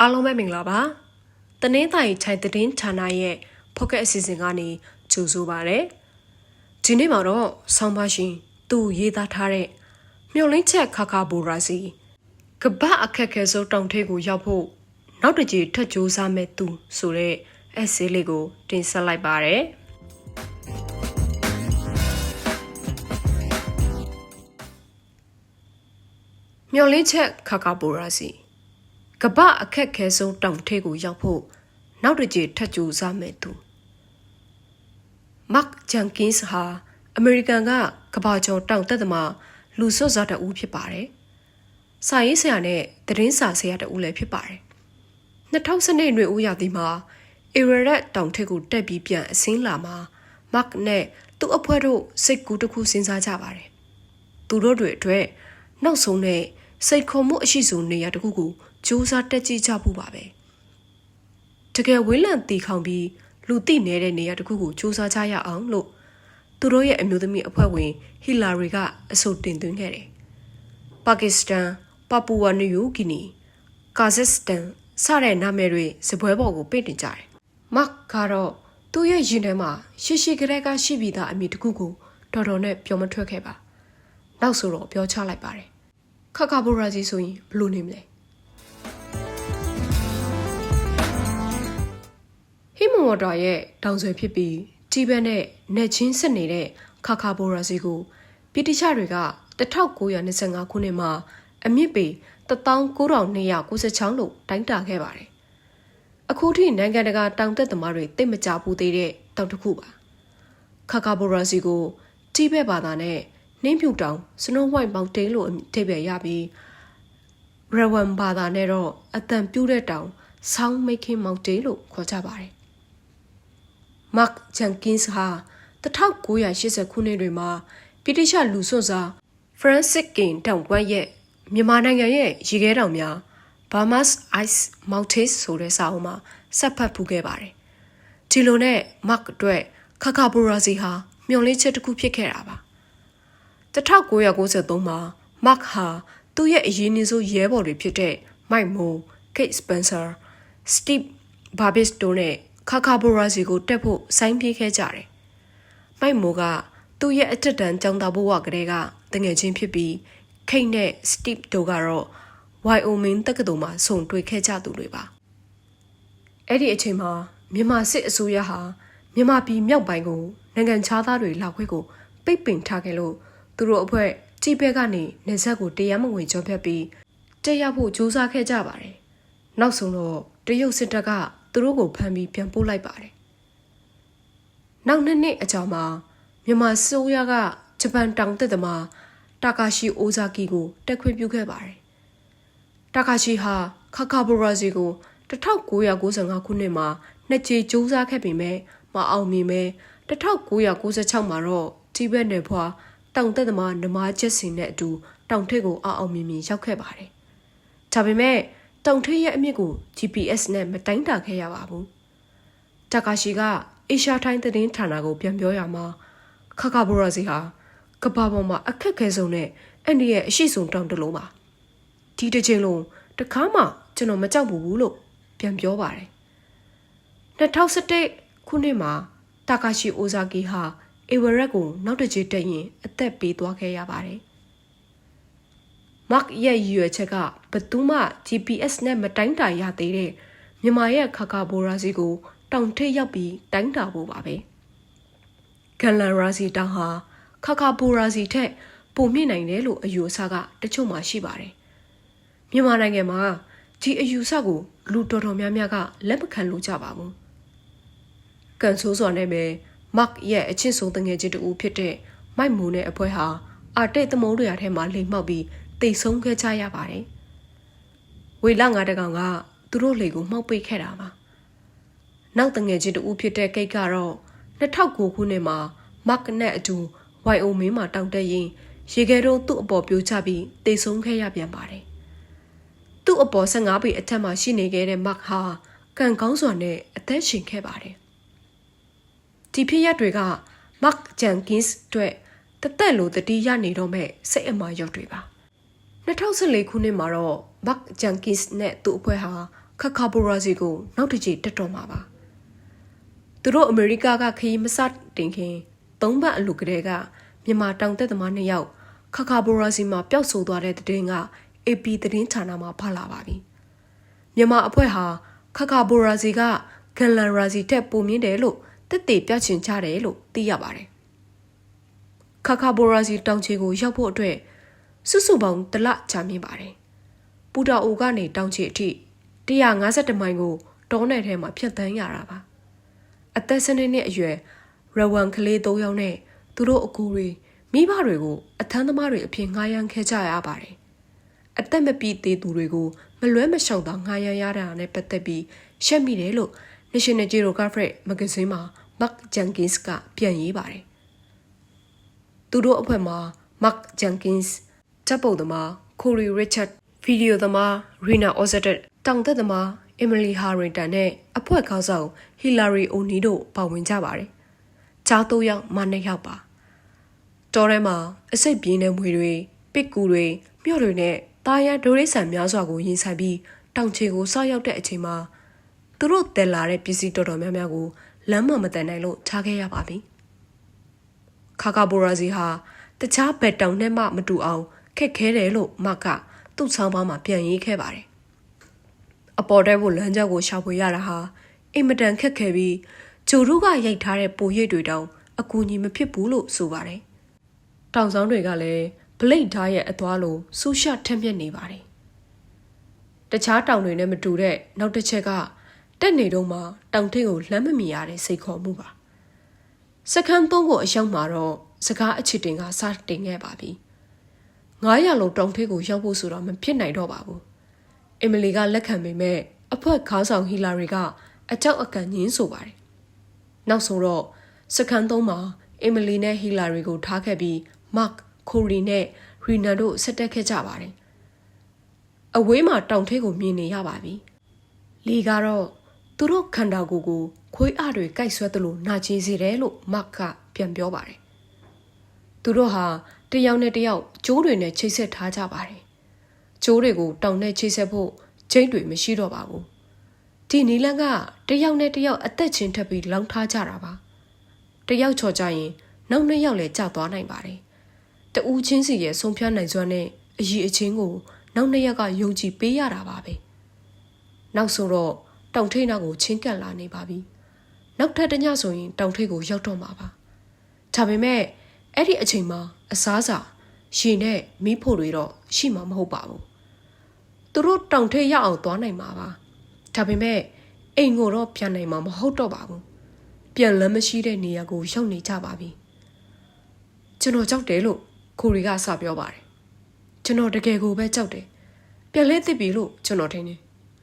အားလုံးပဲမင်္ဂလာပါတနင်္သာရီချိုင်သတင်းဌာနရဲ့ဖောက်ကက်အစီအစဉ်ကနေကြိုဆိုပါရစေဒီနေ့မှာတော့ဆောင်းပါရှင်သူရေးသားထားတဲ့မျော်လင့်ချက်ခါခါဘူရာစီကပ္ပအခက်ခဲဆုံးတောင်ထိပ်ကိုရောက်ဖို့နောက်တစ်ကြိမ်ထပ်ကြိုးစားမဲ့သူဆိုတဲ့အက်ဆေးလေးကို တင်ဆက်လိုက်ပါရစေမျော်လင့်ချက်ခါခါဘူရာစီ ကပ္ပအခက်ခဲဆုံးတောင်ထိပ်ကိုရောက်ဖို့နောက်တစ်ကြိမ်ထပ်ကြိုးစားမယ်သူမတ်ဂျန်ကင်းစ်ဟာအမေရိကန်ကကမ္ဘာကျော်တောင်တက်သမားလူစွတ်စားတအူးဖြစ်ပါတယ်။စာရေးဆရာနဲ့သတင်းစာဆရာတအူးလည်းဖြစ်ပါတယ်။2012နှစ်ဦးရသည်မှာအီရရက်တောင်ထိပ်ကိုတက်ပြီးပြန်အစင်းလာမှာမတ်နဲ့သူ့အဖွဲ့တို့စိတ်ကူးတစ်ခုစဉ်းစားကြပါတယ်။သူတို့တွေအတွက်နောက်ဆုံးနဲ့စိတ်ခုံမှုအရှိဆုံးနေရာတစ်ခုကို စူးစမ်းတက်ကြည့်ကြဖို့ပါပဲတကယ်ဝင်းလံတီခေါင်ပြီးလူသိနေတဲ့နေရာတစ်ခုကိုစူးစမ်းကြရအောင်လို့သူတို့ရဲ့အမျိုးသမီးအဖွဲ့ဝင်ဟီလာရီကအဆိုတင်သွင်းခဲ့တယ်ပါကစ္စတန်ပပူဝါနယူဂီနီကာဇက်စတန်စတဲ့နာမည်တွေစပွဲပေါ်ကိုပိတ်တင်ကြတယ်မတ်ကတော့သူ့ရဲ့ရင်ထဲမှာရှိရှိကလေးကရှိပြီးသားအမိတစ်ခုကိုတော်တော်နဲ့ပြောမထွက်ခဲ့ပါနောက်ဆိုတော့ပြောချလိုက်ပါတယ်ခခဘူရာကြီးဆိုရင်ဘယ်လိုနေမလဲ ဟီမဝတာရဲ့တောင်ဆွေဖြစ်ပြီးတီးဘက်နဲ့ net ချင်းဆက်နေတဲ့ခခဘူရာစီကိုဗြိတိရှတွေက1925ခုနှစ်မှာအမြင့်ပေ19296လို့တိုင်းတာခဲ့ပါတယ်အခုထိနိုင်ငံတကာတောင်တက်သမားတွေသိမကြဘူးသေးတဲ့တောင်တစ်ခုပါခခဘူရာစီကိုတီးဘက်ဘာသာနဲ့နှင်းဖြူတောင် Snow White Mountain လို့အထိပ္ပယ်ရပြီး Rawan ဘာသာနဲ့တော့အတန်ပြူးတဲ့တောင် Sound Making Mountain လို့ခေါ်ကြပါတယ်။ Mark Jenkins ဟာ1980ခုနှစ်တွေမှာဗြိတိရှလူစွန့်စား Francis King တောင်ကွက်ရဲ့မြန်မာနိုင်ငံရဲ့ရေခဲတောင်များ Burma's Ice Mountains ဆိုတဲ့စာအုပ်မှာဆက်ဖတ်ပူးခဲ့ပါတယ်။ဒီလိုနဲ့ Mark အတွက်ခခဘူရာစီဟာမျော်လင့်ချက်တစ်ခုဖြစ်ခဲ့တာပါ1993မှာမတ်ဟာသူ့ရဲ့အရေးအဆုံးရဲဘော်တွေဖြစ်တဲ့မိုက်မိုကိတ်စပန်ဆာစတီဗ်ဘာဘစ်တို့နဲ့ ခါခါဘိုရာစီကိုတက်ဖို့ဆိုင်းပြေးခဲ့ကြတယ်။မိုက်မိုကသူ့ရဲ့အထက်တန်းကျောင်းသားဘဝကလေးကတငယ်ချင်းဖြစ်ပြီးခိတ်နဲ့စတီဗ်တို့ကတော့ Wyoming တက္ကသိုလ်မှာဆုံတွေ့ခဲ့ကြသူတွေပါ။အဲ့ဒီအချိန်မှာမြန်မာစစ်အစိုးရဟာမြန်မာပြည်မြောက်ပိုင်းကိုနိုင်ငံခြားသားတွေလောက်ခွဲကိုပိတ်ပင်ထားခဲ့လို့သူတို့အဖွဲ့ကြည်ဘက်ကနေနေဆက်ကိုတရားမဝင်ကြောဖြတ်ပြီးတက်ရောက်ဖို့ကြိုးစားခဲ့ကြပါတယ်။နောက်ဆုံးတော့တရုတ်စစ်တပ်က သူတို့ကိုဖမ်းပြီးပြန်ပို့လိုက်ပါတယ်။နောက်နှစ်နှစ်အကြာမှာမြန်မာစိုးရကဂျပန်တောင်တက်သမားတာကာရှိအိုဇာကီကိုတက်ခွင့်ပြုခဲ့ပါတယ်။တာကာရှိဟာခခဘရာဇီကို1995ခုနှစ်မှာနှစ်ကြိမ်စူးစမ်းခဲ့ပေမဲ့မအောင်မြင်ပဲ1996မှာတော့တိဘက်နယ်ဖွာတောင်တက်သမားနမားချက်စင်နဲ့အတူတောင်ထိပ်ကိုအောင်အောင်မြင်မြင်ရောက်ခဲ့ပါတယ်။ဒါပေမဲ့ တောင်ထိပ်ရဲ့အမြင့်ကို GPS နဲ့မတိုင်းတာခဲ့ရပါဘူး။တာကာရှိကအေရှာထိုင်းသတင်းဌာနကိုပြန်ပြောရမှာခခဘရာစီဟာကဘာပေါ်မှာအခက်ခဲဆုံးနဲ့အန်ဒီရဲ့အရှိဆုံးတောင်တလုံးပါ။ဒီတစ်ချိန်လုံးတခါမှကျွန်တော်မကြောက်ဘူးလို့ပြန်ပြောပါတယ်။2011ခုနှစ်မှာတာကာရှိအိုဇာကီဟာအေဝရက်ကိုနောက်တစ်ကြိမ်တက်ရင်အသက်ပေးသွားခဲ့ရပါတယ်။ မတ်ရဲ့ရည်ရွယ်ချက်ကဘသူမှ GPS နဲ့မတိုင်းတာရသေးတဲ့မြန်မာရဲ့ခါကာဘိုရာစီကို တောင်ထိပ်ရောက်ပြီးတိုင်းတာဖို့ပါပဲ။ကန်လန်ရာစီတောင်ဟာခါကာဘိုရာစီထက်ပိုမြင့်နိုင်တယ်လို့အယူအဆကတချို့မှရှိပါတယ်။မြန်မာနိုင်ငံမှာဒီအယူဆကိုလူတော်တော်များများကလက်မခံလို့ကြပါဘူး။ကန်ဆိုးစွာနဲ့ပဲမတ်ရဲ့အချစ်ဆုံးတငယ်ချင်းတူဖြစ်တဲ့မိုက်မိုနဲ့အဖွဲဟာအာတိတ်သမုံးတွေထဲမှာလိမ်မောက်ပြီး တိတ်ဆုံးခဲ့ကြရပါတယ်။ဝေလာငါတကောင်ကသူတို့လေကိုမှောက်ပိတ်ခဲ့တာပါ။နောက်တငယ်ချင်းတူဖြစ်တဲ့ကိတ်ကတော့2009ခုနှစ်မှာမတ်နဲ့အတူ YO မင်းမှာတောင်တက်ရင်ရေခဲတုံးသူ့အပေါ်ပြိုချပြီးတိတ်ဆုံးခဲ့ရပြန်ပါတယ်။သူ့အပေါ်15ပေအထက်မှာရှိနေခဲ့တဲ့မတ်ဟာကံကောင်းစွာနဲ့အသက်ရှင်ခဲ့ပါတယ်။ဒီဖြစ်ရပ်တွေက Mark Jenkins အတွက်တသက်လိုတတိရနေတော့မဲ့စိတ်အမာရောက်တွေပါ 2014ခုနှစ်မှာတော့ Mark Jenkins နဲ့သူ့အဖွဲ့ဟာခခဘိုရာစီကိုနောက်တစ်ကြိမ်တက်တော့မှာပါသူတို့အမေရိကကခရီးမစတင်ခင်သုံးပတ်အလူကလေးကမြန်မာတောင်တက်သမားနှစ်ယောက်ခခဘိုရာစီမှာပျောက်ဆိုသွားတဲ့တဲ့င်းက AP သတင်းဌာနမှာဖတ်လာပါပြီမြန်မာအဖွဲ့ဟာခခဘိုရာစီကဂန်လန်ရာစီတက်ပုံမြင့်တယ်လို့တက်တေပြချင်ကြတယ်လို့သိရပါတယ်ခခဘိုရာစီတောင်ချေကိုရောက်ဖို့အတွက် စုစုပေါင်းတစ်လကြာမြင့်ပါတယ်ပူတာအိုကနေတောင်ချေအထိ152မိုင်ကိုတောနယ်ထဲမှာဖြတ်သန်းရတာပါအသက်စနစ်နဲ့အရွယ်ရဝမ်ကလေး၃ယောက်နဲ့သူတို့အကူတွေမိဘတွေကိုအထမ်းသမားတွေအဖြစ်ငှားရမ်းခဲ့ကြရပါတယ်အသက်မပြည့်သေးသူတွေကိုမလွဲမရှောင်သာငှားရမ်းရတာနဲ့ပတ်သက်ပြီးရှက်မိတယ်လို့ National Geographic မဂ္ဂဇင်းမှာ Mark Jenkins ကပြန်ရေးပါတယ်သူတို့အဖွဲ့မှာ Mark Jenkins တပ်ပုတ်သမား Corey Richard ဗီဒီယိုသမား Rina Ozadek တောင်သက်သမား Emily Harrington နဲ့အဖွဲ့ခေါင်းဆောင် Hillary O'Neill တို့ပါဝင်ကြပါတယ်။ကြားသုံးယောက်မနှစ်ယောက်ပါ။တော်ထဲမှာအစိတ်ပြင်းတဲ့မွေတွေပစ်ကူတွေမြို့တွေနဲ့တာယာဒိုရိဆန်များစွာကိုရင်ဆိုင်ပြီးတောင်ချေကိုစောက်ရောက်တဲ့အချိန်မှာသူတို့တယ်လာတဲ့ပစ္စည်းတော်တော်များများကိုလမ်းမမတန်နိုင်လို့ထားခဲ့ရပါပြီ။ခါကာဘိုရာစီဟာတခြားဘက်တောင်နဲ့မှမတူအောင် ခက်ခဲတယ်လို့မကသူ့ဆောင်းပါးမှာပြန်ရေးခဲ့ပါတယ်။အပေါ်တဲဖို့လမ်းကြောက်ကိုရှာဖွေရတာဟာအင်မတန်ခက်ခဲပြီးဂျိုရုကရိုက်ထားတဲ့ပုံရိပ်တွေတောင်အကူအညီမဖြစ်ဘူးလို့ဆိုပါတယ်။တောင်ဆောင်တွေကလည်းဘလိတ်ဓာတ်ရဲ့အသွားလိုဆူရှထက်မြက်နေပါတယ်။တခြားတောင်တွေနဲ့မတူတဲ့နောက်တစ်ချက်ကတက်နေတော့မှတောင်ထိပ်ကိုလှမ်းမမီရတဲ့စိတ်ခေါ်မှုပါ။စခန်းသုံးကိုအရောက်မှာတော့စကားအချစ်တင်ကစတင်ခဲ့ပါပြီ။ 900လုံးတောင်ထိပ်ကိုရောက်ဖို့ဆိုတော့မဖြစ်နိုင်တော့ပါဘူး။အီမီလီကလက်ခံပေမဲ့အဖွဲ့ခါဆောင်ဟီလာရီကအကြောက်အကန်ညင်းဆိုပါတယ်။နောက်ဆိုတော့စခန်းသုံးမှာအီမီလီနဲ့ဟီလာရီကိုထားခဲ့ပြီးမတ်ခိုရီနဲ့ရီနာတို့ဆက်တက်ခဲ့ကြပါတယ်။အဝေးမှာတောင်ထိပ်ကိုမြင်နေရပါပြီ။လီကတော့သူတို့ခန္ဓာကိုယ်ကိုခွေးအတွေကြိုက်ဆွဲသလိုနာကျင်စေတယ်လို့မတ်ကပြန်ပြောပါတယ်။သူတို့ဟာ တယောက်နဲ့တယောက်ကျိုးတွေနဲ့ချိတ်ဆက်ထားကြပါတယ်။ကျိုးတွေကိုတောင်နဲ့ချိတ်ဆက်ဖို့ကျိတ်တွေမရှိတော့ပါဘူး။ဒီနီလန်းကတယောက်နဲ့တယောက်အသက်ချင်းထပ်ပြီးလောင်းထားကြတာပါ။တယောက်ချော်ကြရင်နောက်နှစ်ယောက်လည်းကြောက်သွားနိုင်ပါတယ်။တဦးချင်းစီရဲ့ဆုံးဖြတ်နိုင်စွမ်းနဲ့အည်အချင်းကိုနောက်နှစ်ယောက်ကယုံကြည်ပေးရတာပါပဲ။နောက်ဆိုတော့တောင်ထိပ်နောက်ကိုချင်းကပ်လာနေပါပြီ။နောက်ထပ်တညဆိုရင်တောင်ထိပ်ကိုရောက်တော့မှာပါ။ဒါပေမဲ့အဲ့ဒီအချိန်မှာ အစားစာရေနဲ့မီးဖို့တွေတော့ရှိမှာမဟုတ်ပါဘူး။သူတို့တောင်ထိပ်ရောက်အောင်သွားနိုင်မှာပါ။ဒါပေမဲ့အိမ်ကိုတော့ပြန်နိုင်မှာမဟုတ်တော့ပါဘူး။ပြန်လမ်းမရှိတဲ့နေရာကိုရောက်နေကြပါပြီ။ကျွန်တော်ကြောက်တယ်လို့ခိုရီကစပြောပါတယ်။ကျွန်တော်တကယ်ကိုပဲကြောက်တယ်။ပြန်လဲသစ်ပြီလို့ကျွန်တော်ထင်တယ်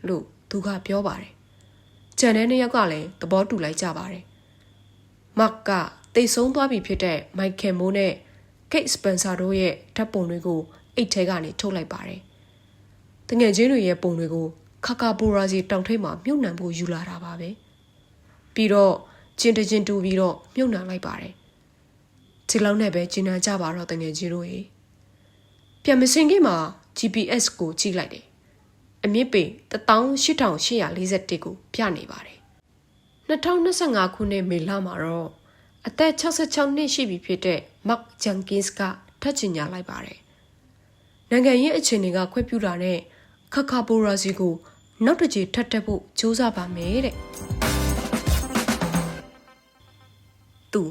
လို့သူကပြောပါတယ်။ကြံတဲ့နှစ်ယောက်ကလည်းသဘောတူလိုက်ကြပါတယ်။မတ်ကတိတ်ဆုံးသွားပြီဖြစ်တဲ့မိုက်ကယ်မိုးနဲ့ ကိတ်စပန်ဆာတို့ရဲ့ဓာတ်ပုံတွေကိုအိတ်ထဲကနေထုတ်လိုက်ပါတယ်။တငယ်ချင်းတွေရဲ့ပုံတွေကိုခါကာဘိုရာစီတောင်ထိပ်မှာမြုပ်နှံဖို့ယူလာတာပါပဲ။ပြီးတော့ကျင်တကျင်တူပြီးတော့မြုပ်နှံလိုက်ပါတယ်။ဒီလောက်နဲ့ပဲကျင်နာကြပါတော့တငယ်ချင်းတို့ရေ။ပြန်မစင်ခင်မှာ GPS ကိုကြည့်လိုက်တယ်။အမြင့်ပေ18841ကိုပြနေပါတယ်။2025ခုနှစ်မေလမှာတော့အသက်66နှစ်ရှိပြီဖြစ်တဲ့ Mark Jenkins ကထပ်ချင်ညာလိုက်ပါတယ်။နိုင်ငံရေးအခြေအနေကခွင့်ပြုတာနဲ့ခခဘိုရာစီကိုနောက်တစ်ကြိမ်ထပ်တက်ဖို့ကြိုးစားပါမယ်တဲ့။သူ